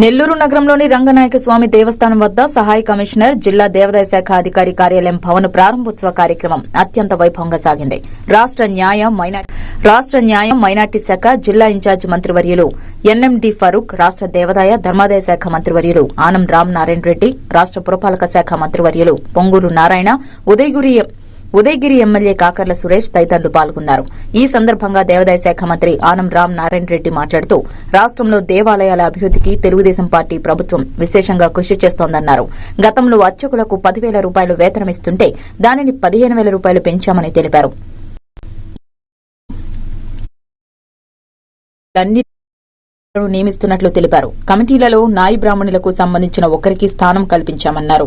నెల్లూరు నగరంలోని రంగనాయక స్వామి దేవస్థానం వద్ద సహాయ కమిషనర్ జిల్లా దేవాదాయ శాఖ అధికారి కార్యాలయం భవన ప్రారంభోత్సవ కార్యక్రమం అత్యంత వైభవంగా సాగింది. రాష్ట్ర న్యాయ మైనార్టీ రాష్ట్ర న్యాయం మైనార్టీ శాఖ జిల్లా ఇన్ఛార్జి మంత్రివర్యులు ఎన్ఎండి ఫరూక్ రాష్ట్ర దేవాదాయ ధర్మాదాయ శాఖ మంత్రివర్యులు ఆనం రామ్ నారాయణ రెడ్డి రాష్ట్ర పురపాలక శాఖ మంత్రివర్యులు పొంగూరు నారాయణ ఉదయగిరి ఉదయగిరి ఎమ్మెల్యే కాకర్ల సురేష్ తదితరులు పాల్గొన్నారు. ఈ సందర్భంగా దేవాదాయ శాఖ మంత్రి ఆనం రామ్ నారాయణ రెడ్డి మాట్లాడుతూ రాష్ట్రంలో దేవాలయాల అభివృద్ధికి తెలుగుదేశం పార్టీ ప్రభుత్వం విశేషంగా కృషి చేస్తోందన్నారు. గతంలో అర్చకులకు పదివేల రూపాయలు వేతనమిస్తుంటే దానిని పదిహేను వేల రూపాయలు పెంచామని తెలిపారు. నియమిస్తున్నట్లు తెలిపారు. కమిటీలలో నాయి బ్రాహ్మణులకు సంబంధించిన ఒకరికి స్థానం కల్పించామన్నారు.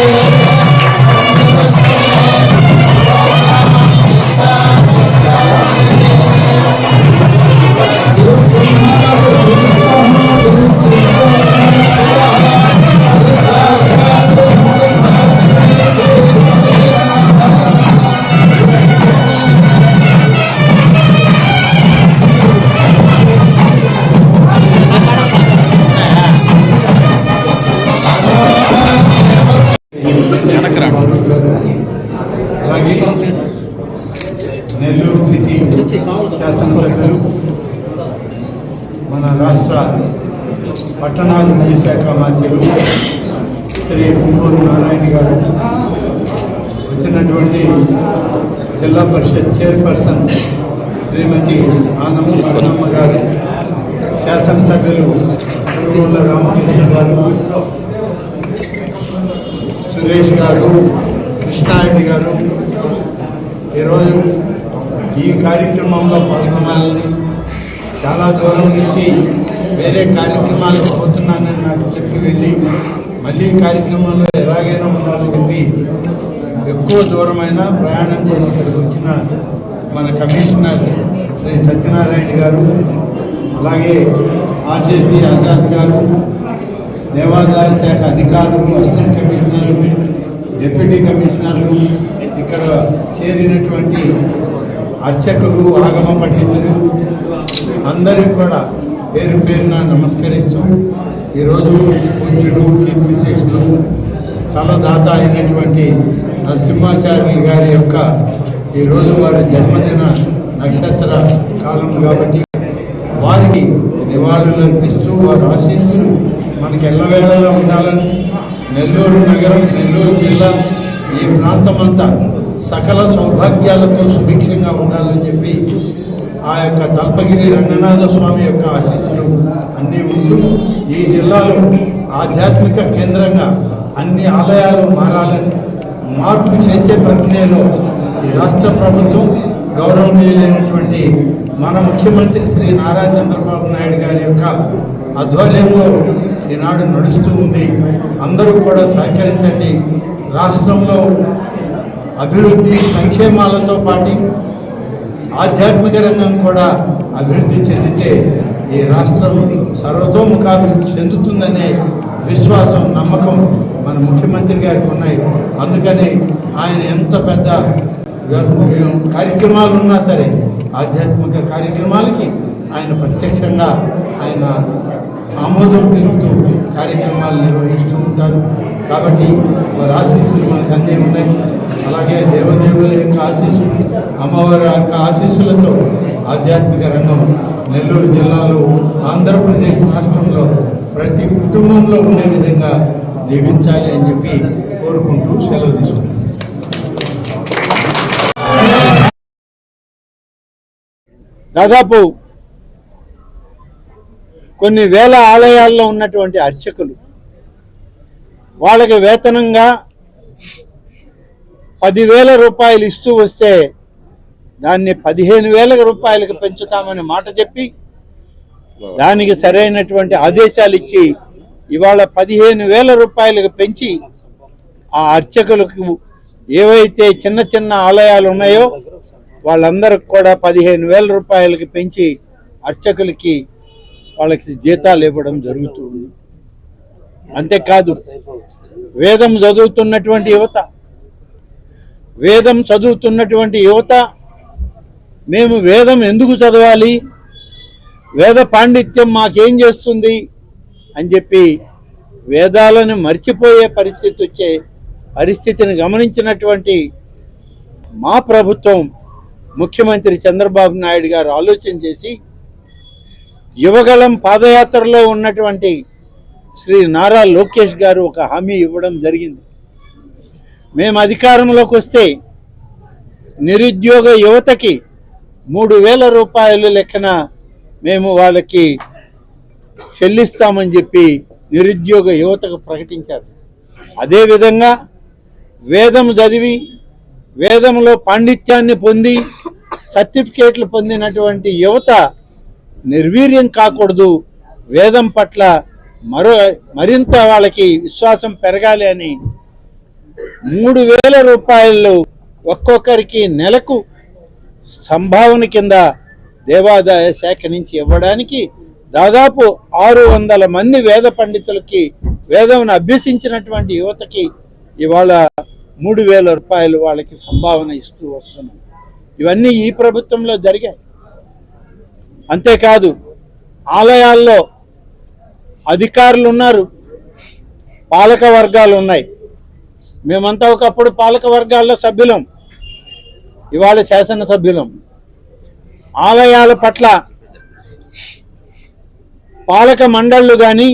అలాగే నెల్లూరు సిటీ శాసనసభ్యులు మన రాష్ట్ర పట్టణాభివృద్ధి శాఖ మంత్రులు శ్రీ కుంభూరు నారాయణ గారు. వచ్చినటువంటి జిల్లా పరిషత్ చైర్పర్సన్ శ్రీమతి ఆనం తీసుకున్నమ్మ గారు శాసనసభ్యులు రామకృష్ణ గారు. సురేష్ గారు కృష్ణారెడ్డి గారు ఈరోజు ఈ కార్యక్రమంలో పాల్గొనాలని చాలా దూరం నుంచి వేరే కార్యక్రమాలకు పోతున్నానని నాకు చెప్పి వెళ్ళి మళ్ళీ కార్యక్రమంలో ఎలాగైనా ఉండాలని చెప్పి ఎక్కువ దూరమైన ప్రయాణం చేసి ఇక్కడికి వచ్చిన మన కమిషనర్ శ్రీ సత్యనారాయణ గారు అలాగే ఆర్జేసీ ఆజాద్ గారు దేవాదాయ శాఖ అధికారులు అసిస్టెంట్ కమిషనర్ డిప్యూటీ కమిషనర్లు ఇక్కడ చేరినటువంటి అర్చకులు ఆగమ పండితులు అందరికి కూడా పేరు పేరున నమస్కరిస్తూ ఈరోజు పూజ్యులు చీఫ్ విశేషులు స్థలదాత అయినటువంటి నరసింహాచార్యులు గారి యొక్క ఈరోజు వారి జన్మదిన నక్షత్ర కాలం కాబట్టి వారికి నివాళులు అర్పిస్తూ వారి ఆశీస్సులు మనకి ఎల్లవేళలా ఉండాలని నెల్లూరు నగరం నెల్లూరు జిల్లా ఈ ప్రాంతమంతా సకల సౌభాగ్యాలతో సుభిక్షంగా ఉండాలని చెప్పి ఆ యొక్క తల్పగిరి రంగనాథ స్వామి యొక్క ఆశీస్సులు అన్నీ ఉంటూ ఈ జిల్లాలో ఆధ్యాత్మిక కేంద్రంగా అన్ని ఆలయాలు మారాలని మార్పు చేసే ప్రక్రియలో ఈ రాష్ట్ర ప్రభుత్వం గౌరవనీయులైనటువంటి మన ముఖ్యమంత్రి శ్రీ నారా చంద్రబాబు నాయుడు గారి యొక్క ఆధ్వర్యంలో ఈనాడు నడుస్తూ ఉంది. అందరూ కూడా సహకరించండి. రాష్ట్రంలో అభివృద్ధి సంక్షేమాలతో పాటు ఆధ్యాత్మిక రంగం కూడా అభివృద్ధి చెందితే ఈ రాష్ట్రం సర్వతోముఖాభివృద్ధి చెందుతుందనే విశ్వాసం నమ్మకం మన ముఖ్యమంత్రి గారికి ఉన్నాయి. అందుకని ఆయన ఎంత పెద్ద కార్యక్రమాలు ఉన్నా సరే ఆధ్యాత్మిక కార్యక్రమాలకి ఆయన ప్రత్యక్షంగా ఆయన ఆమోదం తెలుపుతూ కార్యక్రమాలు నిర్వహిస్తూ ఉంటారు. కాబట్టి వారి ఆశీస్సులు మనకు అన్నీ ఉన్నాయి. అలాగే దేవదేవుల యొక్క ఆశీస్సులు అమ్మవారి యొక్క ఆశీస్సులతో ఆధ్యాత్మిక రంగం నెల్లూరు జిల్లాలో ఆంధ్రప్రదేశ్ రాష్ట్రంలో ప్రతి కుటుంబంలో ఉండే విధంగా జీవించాలి అని చెప్పి కోరుకుంటూ సెలవు తీసుకుంటాం దాదాపు కొన్ని వేల ఆలయాల్లో ఉన్నటువంటి అర్చకులు వాళ్ళకి వేతనంగా పదివేల రూపాయలు ఇస్తూ వస్తే దాన్ని పదిహేను వేల రూపాయలకు పెంచుతామని మాట చెప్పి దానికి సరైనటువంటి ఆదేశాలు ఇచ్చి ఇవాళ పదిహేను వేల రూపాయలకు పెంచి ఆ అర్చకులకు ఏవైతే చిన్న చిన్న ఆలయాలు ఉన్నాయో వాళ్ళందరికి కూడా పదిహేను వేల రూపాయలకి పెంచి అర్చకులకి వాళ్ళకి జీతాలు ఇవ్వడం జరుగుతుంది. అంతేకాదు వేదం చదువుతున్నటువంటి యువత వేదం చదువుతున్నటువంటి యువత మేము వేదం ఎందుకు చదవాలి? వేద పాండిత్యం మాకేం చేస్తుంది? అని చెప్పి వేదాలను మర్చిపోయే పరిస్థితి వచ్చే పరిస్థితిని గమనించినటువంటి మా ప్రభుత్వం ముఖ్యమంత్రి చంద్రబాబు నాయుడు గారు ఆలోచన చేసి యువగళం పాదయాత్రలో ఉన్నటువంటి శ్రీ నారా లోకేష్ గారు ఒక హామీ ఇవ్వడం జరిగింది. మేము అధికారంలోకి వస్తే నిరుద్యోగ యువతకి మూడు వేల రూపాయలు లెక్కన మేము వాళ్ళకి చెల్లిస్తామని చెప్పి నిరుద్యోగ యువతకు ప్రకటించారు. అదేవిధంగా వేదం చదివి వేదంలో పాండిత్యాన్ని పొంది సర్టిఫికేట్లు పొందినటువంటి యువత నిర్వీర్యం కాకూడదు. వేదం పట్ల మరో మరింత వాళ్ళకి విశ్వాసం పెరగాలి అని మూడు వేల రూపాయలు ఒక్కొక్కరికి నెలకు సంభావన కింద దేవాదాయ శాఖ నుంచి ఇవ్వడానికి దాదాపు ఆరు వందల మంది వేద పండితులకి వేదమును అభ్యసించినటువంటి యువతకి ఇవాళ మూడు వేల రూపాయలు వాళ్ళకి సంభావన ఇస్తూ వస్తున్నాం. ఇవన్నీ ఈ ప్రభుత్వంలో జరిగాయి. అంతేకాదు ఆలయాల్లో అధికారులు ఉన్నారు పాలక వర్గాలు ఉన్నాయి మేమంతా ఒకప్పుడు పాలక వర్గాల్లో సభ్యులం ఇవాళ శాసనసభ్యులం. ఆలయాల పట్ల పాలక మండళ్ళు కానీ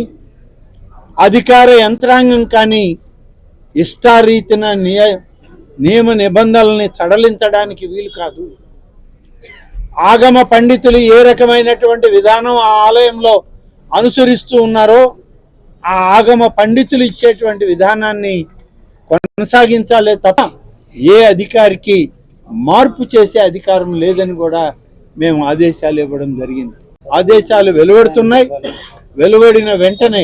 అధికార యంత్రాంగం కానీ ఇష్టారీతిన నియ నియమ నిబంధనల్ని సడలించడానికి వీలు కాదు. ఆగమ పండితులు ఏ రకమైనటువంటి విధానం ఆ ఆలయంలో అనుసరిస్తూ ఉన్నారో ఆ ఆగమ పండితులు ఇచ్చేటువంటి విధానాన్ని కొనసాగించాలే తప్ప ఏ అధికారికి మార్పు చేసే అధికారం లేదని కూడా మేము ఆదేశాలు ఇవ్వడం జరిగింది. ఆదేశాలు వెలువడుతున్నాయి. వెలువడిన వెంటనే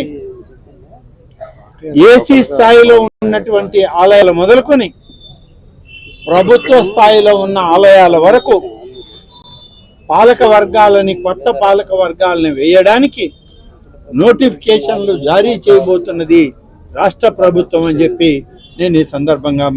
ఏసీ స్థాయిలో ఉన్నటువంటి ఆలయాలు మొదలుకొని ప్రభుత్వ స్థాయిలో ఉన్న ఆలయాల వరకు పాలక వర్గాలని కొత్త పాలక వర్గాలని వేయడానికి నోటిఫికేషన్లు జారీ చేయబోతున్నది రాష్ట్ర ప్రభుత్వం అని చెప్పి నేను ఈ సందర్భంగా